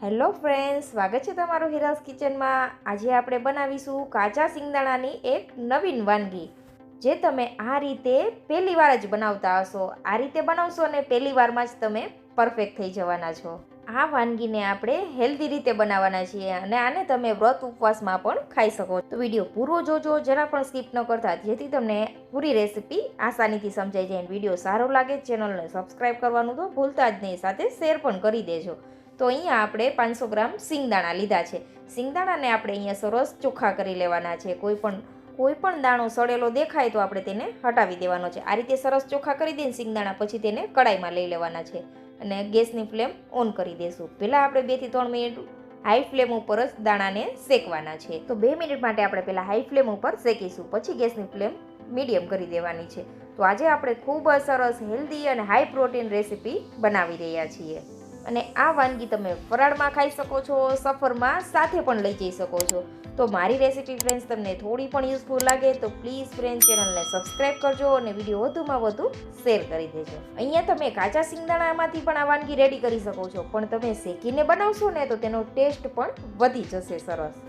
Hello friends, સ્વાગત છે તમારું હિરાસ કિચનમાં. આજે આપણે બનાવીશું કાચા સિંગદાણાની એક નવીન વાનગી, જે તમે આ રીતે પહેલી વાર જ બનાવતા હશો. આ રીતે બનાવશો અને પહેલી વારમાં જ તમે પરફેક્ટ થઈ જવાના છો. આ વાનગીને આપણે હેલ્ધી રીતે બનાવવાના છીએ અને આને તમે વ્રત ઉપવાસમાં પણ ખાઈ શકો તો વીડિયો પૂરો જોજો, જરા પણ સ્કીપ ન કરતા, જેથી તમને પૂરી રેસીપી આસાનીથી સમજાઈ જાય વીડિયો સારો લાગે. ચેનલને સબસ્ક્રાઈબ કરવાનું તો ભૂલતા જ નહીં, સાથે શેર પણ કરી દેજો. તો અહીંયા આપણે પાંચસો ગ્રામ સિંગદાણા લીધા છે. સિંગદાણાને આપણે અહીંયા સરસ ચોખ્ખા કરી લેવાના છે. કોઈ પણ કોઈ દાણો સડેલો દેખાય તો આપણે તેને હટાવી દેવાનો છે. આ રીતે સરસ ચોખ્ખા કરી દઈને સિંગદાણા પછી તેને કડાઈમાં લઈ લેવાના છે. અને ગેસની ફ્લેમ ઓન કરી દઈશું પહેલાં આપણે બેથી ત્રણ મિનિટ હાઈ ફ્લેમ ઉપર જ દાણાને શેકવાના છે. તો બે મિનિટ માટે આપણે પહેલાં હાઈ ફ્લેમ ઉપર શેકીશું. પછી ગેસની ફ્લેમ મીડિયમ કરી દેવાની છે. તો આજે આપણે ખૂબ જ સરસ હેલ્ધી અને હાઈ પ્રોટીન રેસીપી બનાવી રહ્યા છીએ. અને આ વાનગી તમે ફરાળમાં ખાઈ શકો છો, સફરમાં સાથે પણ લઈ જઈ શકો છો. તો મારી રેસિપી ફ્રેન્ડ્સ તમને થોડી પણ યુઝફુલ લાગે તો પ્લીઝ ફ્રેન્ડ ચેનલને સબસ્ક્રાઈબ કરજો અને વીડિયો વધુમાં વધુ શેર કરી દેજો. અહીંયા તમે કાચા સિંગદાણામાંથી પણ આ વાનગી રેડી કરી શકો છો, પણ તમે શેકીને બનાવશો ને તો તેનો ટેસ્ટ પણ વધી જશે સરસ.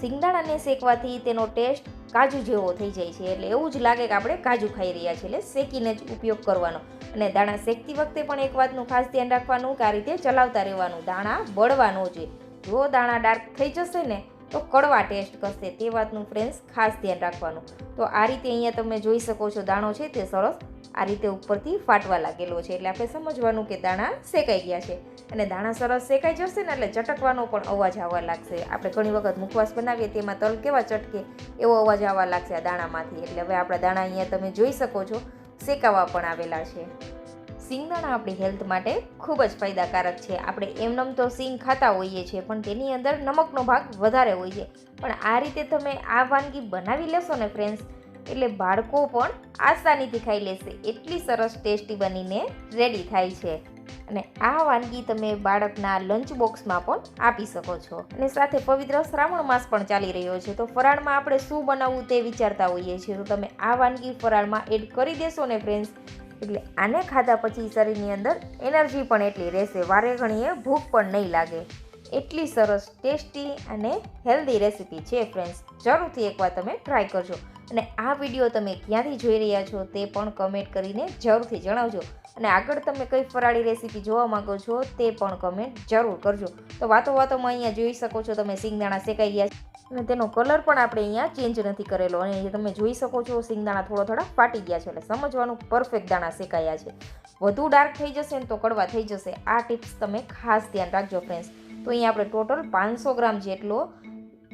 સિંગદાણાને શેકવાથી તેનો ટેસ્ટ કાજુ જેવો થઈ જાય છે. એટલે એવું જ લાગે કે આપણે કાજુ ખાઈ રહ્યા છીએ. એટલે શેકીને જ ઉપયોગ કરવાનો. અને દાણા શેકતી વખતે પણ એક વાતનું ખાસ ધ્યાન રાખવાનું કે આ રીતે ચલાવતા રહેવાનું. દાણા બળવાનો છે. જો દાણા ડાર્ક થઈ જશે ને, તો કડવા ટેસ્ટ કરશે. તે વાતનું ફ્રેન્ડ્સ ખાસ ધ્યાન રાખવાનું. તો આ રીતે અહીંયા તમે જોઈ શકો છો દાણો છે તે સરસ આ રીતે ઉપરથી ફાટવા લાગેલો છે. એટલે આપણે સમજવાનું કે દાણા શેકાઈ ગયા છે. અને દાણા સરસ શેકાઈ જશે ને એટલે ચટકવાનો પણ અવાજ આવવા લાગશે. આપણે ઘણી વખત મુખવાસ બનાવીએ તેમાં તલ કેવા ચટકે એવો અવાજ આવવા લાગશે આ દાણામાંથી. એટલે હવે આપણા દાણા અહીંયા તમે જોઈ શકો છો, શેકાવા પણ આવેલા છે. સિંગદાણા આપણી હેલ્થ માટે ખૂબ જ ફાયદાકારક છે. આપણે એમનેમ તો સિંગ ખાતા હોઈએ છીએ, પણ તેની અંદર નમકનો ભાગ વધારે હોય છે. પણ આ રીતે તમે આ વાનગી બનાવી લેશો ને ફ્રેન્ડ્સ એટલે બાળકો પણ આસાનીથી ખાઈ લેશે. એટલી સરસ ટેસ્ટી બનીને રેડી થાય છે. અને આ વાનગી તમે બાળકના લંચ બોક્સમાં પણ આપી શકો છો. અને સાથે પવિત્ર શ્રાવણ માસ પણ ચાલી રહ્યો છે. તો ફરાળમાં આપણે શું બનાવવું તે વિચારતા હોઈએ છીએ. તો તમે આ વાનગી ફરાળમાં એડ કરી દેશો ને ફ્રેન્ડ્સ એટલે આને ખાધા પછી શરીરની અંદર એનર્જી પણ એટલી રહેશે. વારે ઘણીએ ભૂખ પણ નહીં લાગે. એટલી સરસ ટેસ્ટી અને હેલ્ધી રેસીપી છે ફ્રેન્ડ્સ જરૂરથી એકવાર તમે ટ્રાય કરજો. અને આ વીડિયો તમે ક્યાંથી જોઈ રહ્યા છો તે પણ કમેન્ટ કરીને જરૂરથી જણાવજો. અને આગળ તમે કઈ ફરાળી રેસીપી જોવા માંગો છો તે પણ કમેન્ટ જરૂર કરજો. તો વાતો વાતોમાં અહીંયા જોઈ શકો છો તમે સિંગદાણા શેકાઈ ગયા છે. અને તેનો કલર પણ આપણે અહીંયા ચેન્જ નથી કરેલો. અને તમે જોઈ શકો છો સિંગદાણા થોડા થોડા ફાટી ગયા છે. એટલે સમજવાનું પરફેક્ટ દાણા શેકાયા છે. વધુ ડાર્ક થઈ જશે ને તો કડવા થઈ જશે. આ ટિપ્સ તમે ખાસ ધ્યાન રાખજો ફ્રેન્ડ્સ તો અહીંયા આપણે ટોટલ પાંચસો ગ્રામ જેટલો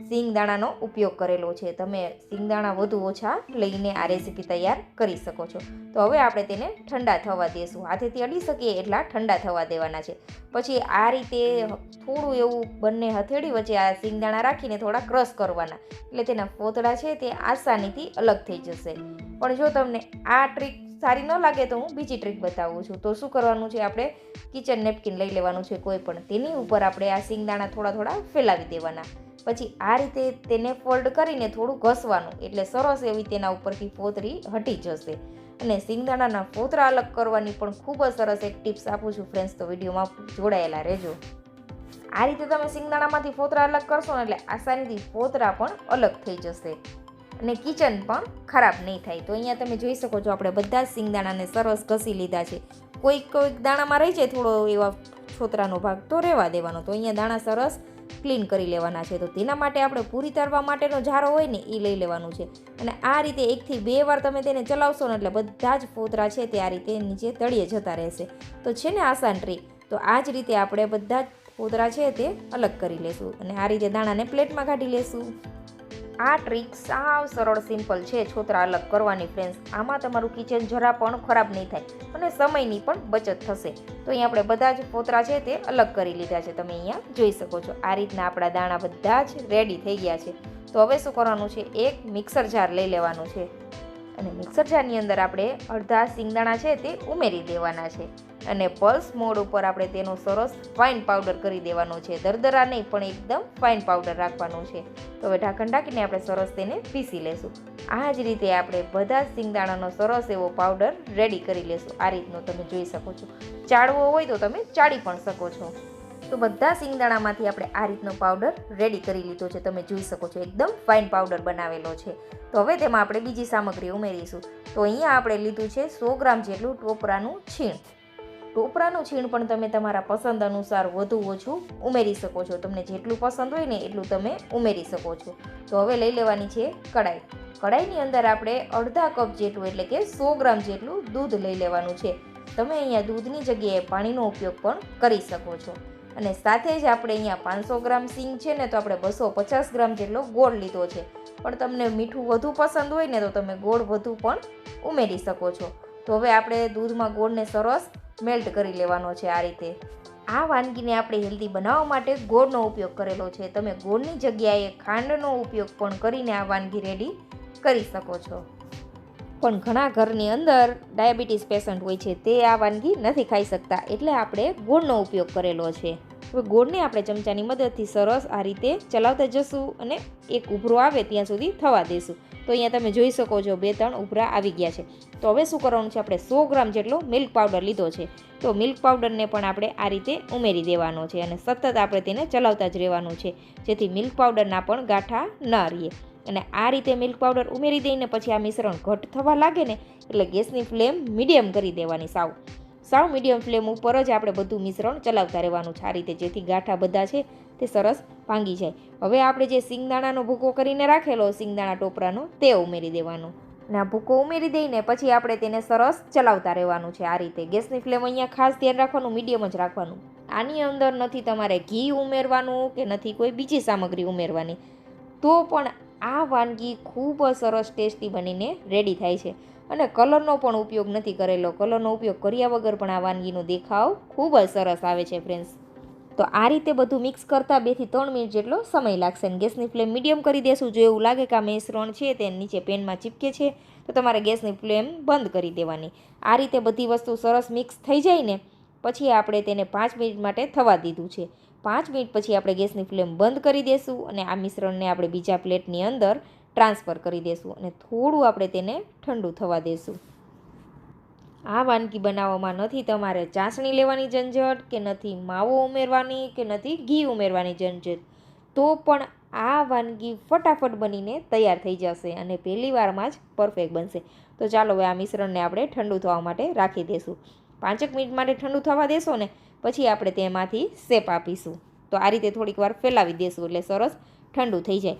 સિંગદાણાનો ઉપયોગ કરેલો છે. તમે સિંગદાણા વધુ ઓછા લઈને આ રેસીપી તૈયાર કરી શકો છો. તો હવે આપણે તેને ઠંડા થવા દઈશું હાથેથી અડી શકીએ એટલા ઠંડા થવા દેવાના છે. પછી આ રીતે થોડું એવું બંને હથેળી વચ્ચે આ સિંગદાણા રાખીને થોડા ક્રશ કરવાના. એટલે તેના પોતળા છે તે આસાનીથી અલગ થઈ જશે. પણ જો તમને આ ટ્રીક સારી ન લાગે તો હું બીજી ટ્રીક બતાવું છું. તો શું કરવાનું છે આપણે કિચન નેપકિન લઈ લેવાનું છે કોઈ પણ. તેની ઉપર આપણે આ સિંગદાણા થોડા થોડા ફેલાવી દેવાના. પછી આ રીતે તેને ફોલ્ડ કરીને થોડું ઘસવાનું. એટલે સરસ એવી તેના ઉપરથી પોતરી હટી જશે. અને સિંગદાણાના ફોતરા અલગ કરવાની પણ ખૂબ જ સરસ એક ટિપ્સ આપું છું ફ્રેન્ડ્સ તો વિડીયોમાં જોડાયેલા રહેજો. આ રીતે તમે સિંગદાણામાંથી ફોતરા અલગ કરશો ને એટલે આસાનીથી ફોતરા પણ અલગ થઈ જશે. અને કિચન પણ ખરાબ નહીં થાય. તો અહીંયા તમે જોઈ શકો છો આપણે બધા જ સિંગદાણાને સરસ ઘસી લીધા છે. કોઈક કોઈક દાણામાં રહી જાય થોડો એવા છોતરાનો ભાગ તો રહેવા દેવાનો. તો અહીંયા દાણા સરસ ક્લીન કરી લેવાના છે. તો તેના માટે આપણે પૂરી તારવા માટેનો જારો હોય ને એ લઈ લેવાનું છે. અને આ રીતે એકથી બે વાર તમે તેને ચલાવશો ને એટલે બધા જ ફોતરા છે તે આ રીતે નીચે તળિયે જતા રહેશે. તો છે ને આસાન ટ્રીક. તો આ જ રીતે આપણે બધા જ ફોતરા છે તે અલગ કરી લેશું. અને આ રીતે દાણાને પ્લેટમાં કાઢી લેશું. આ ટ્રીક સાવ સરળ સિમ્પલ છે, છોતરા અલગ કરવાની ફ્રેન્ડ્સ આમાં તમારું કિચન જરા પણ ખરાબ નહીં થાય અને સમયની પણ બચત થશે. તો અહીંયા આપણે બધા જ ફોતરા છે તે અલગ કરી લીધા છે. તમે અહીંયા જોઈ શકો છો. આ રીતના આપણા દાણા બધા જ રેડી થઈ ગયા છે. તો હવે શું કરવાનું છે? એક મિક્સર જાર લઈ લેવાનું છે. અને મિક્સર જારની અંદર આપણે અડધા સિંગદાણા છે તે ઉમેરી દેવાના છે. અને પલ્સ મોડ ઉપર આપણે તેનો સરસ ફાઇન પાવડર કરી દેવાનો છે. દરદરા નહીં પણ એકદમ ફાઇન પાવડર રાખવાનો છે. તો હવે ઢાંકણ ઢાંકીને આપણે સરસ તેને પીસી લેશું. આ જ રીતે આપણે બધા જ સિંગદાણાનો સરસ એવો પાવડર રેડી કરી લેશું. આ રીતનો તમે જોઈ શકો છો. ચાળવો હોય તો તમે ચાળી પણ શકો છો. તો બધા સિંગદાણામાંથી આપણે આ રીતનો પાવડર રેડી કરી લીધો છે. તમે જોઈ શકો છો, એકદમ ફાઇન પાવડર બનાવેલો છે. તો હવે તેમાં આપણે બીજી સામગ્રી ઉમેરીશું. તો અહીંયા આપણે લીધું છે સો ગ્રામ જેટલું ટોપરાનું છીણ. ટોપરાનું છીણ પણ તમે તમારા પસંદ અનુસાર વધુ ઓછું ઉમેરી શકો છો. તમને જેટલું પસંદ હોય ને એટલું તમે ઉમેરી શકો છો. તો હવે લઈ લેવાની છે કડાઈ કડાઈની અંદર આપણે અડધા કપ જેટલું, એટલે કે સો ગ્રામ જેટલું દૂધ લઈ લેવાનું છે. તમે અહીંયા દૂધની જગ્યાએ પાણીનો ઉપયોગ પણ કરી શકો છો. અને સાથે જ આપણે અહીંયા પાંચસો ગ્રામ સિંગ છે ને, તો આપણે બસો પચાસ ગ્રામ જેટલો ગોળ લીધો છે. પણ તમને મીઠું વધુ પસંદ હોય ને, તો તમે ગોળ વધુ પણ ઉમેરી શકો છો. તો હવે આપણે દૂધમાં ગોળને સરસ મેલ્ટ કરી લેવાનો છે આ રીતે. આ વાનગીને આપણે હેલ્ધી બનાવવા માટે ગોળનો ઉપયોગ કરેલો છે. તમે ગોળની જગ્યાએ ખાંડનો ઉપયોગ પણ કરીને આ વાનગી રેડી કરી શકો છો. પણ ઘણા ઘરની અંદર ડાયાબિટીસ પેશન્ટ હોય છે તે આ વાનગી નથી ખાઈ શકતા એટલે આપણે ગોળનો ઉપયોગ કરેલો છે. હવે ગોળને આપણે ચમચાની મદદથી સરસ આ રીતે ચલાવતા જશું અને એક ઉભરો આવે ત્યાં સુધી થવા દેશું. તો અહીંયા તમે જોઈ શકો છો બે ત્રણ ઉભરા આવી ગયા છે. તો હવે શું કરવાનું છે આપણે સો ગ્રામ જેટલો મિલ્ક પાવડર લીધો છે. તો મિલ્ક પાવડરને પણ આપણે આ રીતે ઉમેરી દેવાનો છે અને સતત આપણે તેને ચલાવતા જ રહેવાનું છે. જેથી મિલ્ક પાવડરના પણ ગાંઠા ન રહીએ. અને આ રીતે મિલ્ક પાવડર ઉમેરી દઈને પછી આ મિશ્રણ ઘટ થવા લાગે ને એટલે ગેસની ફ્લેમ મીડિયમ કરી દેવાની સાવ. સાવ મીડિયમ ફ્લેમ ઉપર જ આપણે બધું મિશ્રણ ચલાવતા રહેવાનું છે. આ રીતે જેથી ગાંઠા બધા છે તે સરસ ભાંગી જાય. હવે આપણે જે સિંગદાણાનો ભૂકો કરીને રાખેલો સિંગદાણા ટોપરાનો તે ઉમેરી દેવાનો. આ ભૂકો ઉમેરી દઈને પછી આપણે તેને સરસ ચલાવતા રહેવાનું છે. આ રીતે ગેસની ફ્લેમ અહીંયા ખાસ ધ્યાન રાખવાનું, મીડિયમ જ રાખવાનું. આની અંદર નથી તમારે ઘી ઉમેરવાનું કે નથી કોઈ બીજી સામગ્રી ઉમેરવાની. તો પણ આ વાનગી ખૂબ સરસ ટેસ્ટી બનીને રેડી થાય છે. અને કલરનો પણ ઉપયોગ નથી કરેલો. કલરનો ઉપયોગ કર્યા વગર પણ આ વાનગીનો દેખાવ ખૂબ જ સરસ આવે છે ફ્રેન્ડ્સ તો આ રીતે બધું મિક્સ કરતાં બેથી ત્રણ મિનિટ જેટલો સમય લાગશે. અને ગેસની ફ્લેમ મીડિયમ કરી દેશું. જો એવું લાગે કે આ મિશ્રણ છે, તે નીચે પેનમાં ચીપકે છે, તો તમારે ગેસની ફ્લેમ બંધ કરી દેવાની. આ રીતે બધી વસ્તુ સરસ મિક્સ થઈ જાય ને, પછી આપણે તેને પાંચ મિનિટ માટે થવા દીધું છે. પાંચ મિનિટ પછી આપણે ગેસની ફ્લેમ બંધ કરી દેશું અને આ મિશ્રણને આપણે બીજા પ્લેટની અંદર ટ્રાન્સફર કરી દેશું અને થોડું આપણે તેને ઠંડુ થવા દેશું. આ વાનગી બનાવવામાં નથી તમારે ચાસણી લેવાની ઝંઝટ કે નથી માવો ઉમેરવાની કે નથી ઘી ઉમેરવાની ઝંઝટ. તો પણ આ વાનગી ફટાફટ બનીને તૈયાર થઈ જશે અને પહેલી વારમાં જ પરફેક્ટ બનશે. તો ચાલો હવે આ મિશ્રણને આપણે ઠંડુ થવા માટે રાખી દઈશું પાંચેક મિનિટ માટે ઠંડુ થવા દેશો ને? પછી આપણે તેમાંથી શેપ આપીશું. તો આ રીતે થોડીક વાર ફેલાવી દેશું એટલે સરસ ઠંડુ થઈ જાય.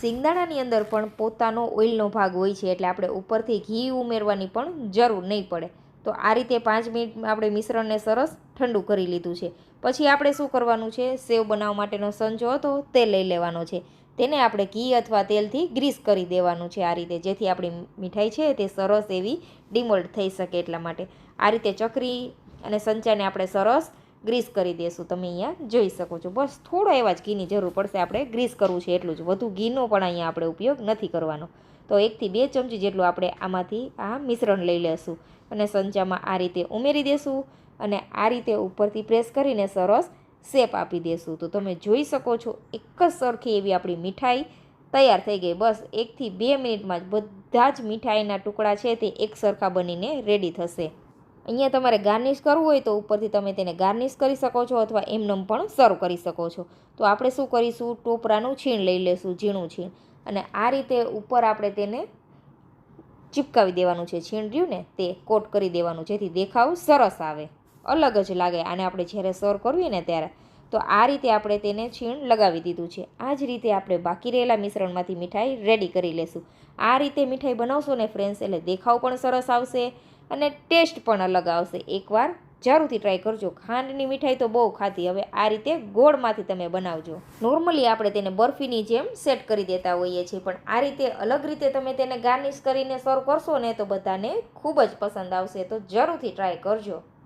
સિંગદાણાની અંદર પણ પોતાનો ઓઇલનો ભાગ હોય છે એટલે આપણે ઉપરથી ઘી ઉમેરવાની પણ જરૂર નહીં પડે. તો આ રીતે પાંચ મિનિટ આપણે મિશ્રણને સરસ ઠંડુ કરી લીધું છે. પછી આપણે શું કરવાનું છે? સેવ બનાવવા માટેનો સંચો હતો તે લઈ લેવાનો છે. તેને આપણે ઘી અથવા તેલથી ગ્રીસ કરી દેવાનું છે આ રીતે. જેથી આપણી મીઠાઈ છે તે સરસ એવી ડિમોલ્ડ થઈ શકે એટલા માટે. આ રીતે ચકરી અને સંચાને આપણે સરસ ગ્રીસ કરી દેશું. તમે અહીંયા જોઈ શકો છો. બસ થોડો એવા જ ઘીની જરૂર પડશે. આપણે ગ્રીસ કરવું છે એટલું જ. વધુ ઘીનો પણ અહીંયા આપણે ઉપયોગ નથી કરવાનો. તો એકથી બે ચમચી જેટલું આપણે આમાંથી આ મિશ્રણ લઈ લેશું અને સંચામાં આ રીતે ઉમેરી દેશું અને આ રીતે ઉપરથી પ્રેસ કરીને સરસ શેપ આપી દેશું. તો તમે જોઈ શકો છો, એક જ સરખી એવી આપણી મીઠાઈ તૈયાર થઈ ગઈ. બસ એકથી બે મિનિટમાં જ બધા જ મીઠાઈના ટુકડા છે તે એક સરખા બનીને રેડી થશે. અહીંયા તમારે ગાર્નિશ કરવું હોય તો ઉપરથી તમે તેને ગાર્નિશ કરી શકો છો અથવા એમનેમ પણ સર્વ કરી શકો છો. તો આપણે શું કરીશું? ટોપરાનું છીણ લઈ લેશું, ઝીણું છીણ. અને આ રીતે ઉપર આપણે તેને ચીપકાવી દેવાનું છે. છીણ રહ્યું ને તે કોટ કરી દેવાનું, જેથી દેખાવ સરસ આવે. અલગ જ લાગે. આને આપણે જ્યારે સર્વ કરવીએ ને ત્યારે, તો આ રીતે આપણે તેને છીણ લગાવી દીધું છે. આ જ રીતે આપણે બાકી રહેલા મિશ્રણમાંથી મીઠાઈ રેડી કરી લેશું. આ રીતે મીઠાઈ બનાવશો ને ફ્રેન્ડ્સ એટલે દેખાવ પણ સરસ આવશે. અને ટેસ્ટ પણ અલગ આવશે. એકવાર જરૂરથી ટ્રાય કરજો. ખાંડની મીઠાઈ તો બહુ ખાધી. હવે આ રીતે ગોળમાંથી તમે બનાવજો. નોર્મલી આપણે તેને બરફીની જેમ સેટ કરી દેતા હોઈએ છીએ, પણ આ રીતે અલગ રીતે તમે તેને ગાર્નિશ કરીને સર્વ કરશો ને તો બધાને ખૂબ જ પસંદ આવશે. તો જરૂરથી ટ્રાય કરજો.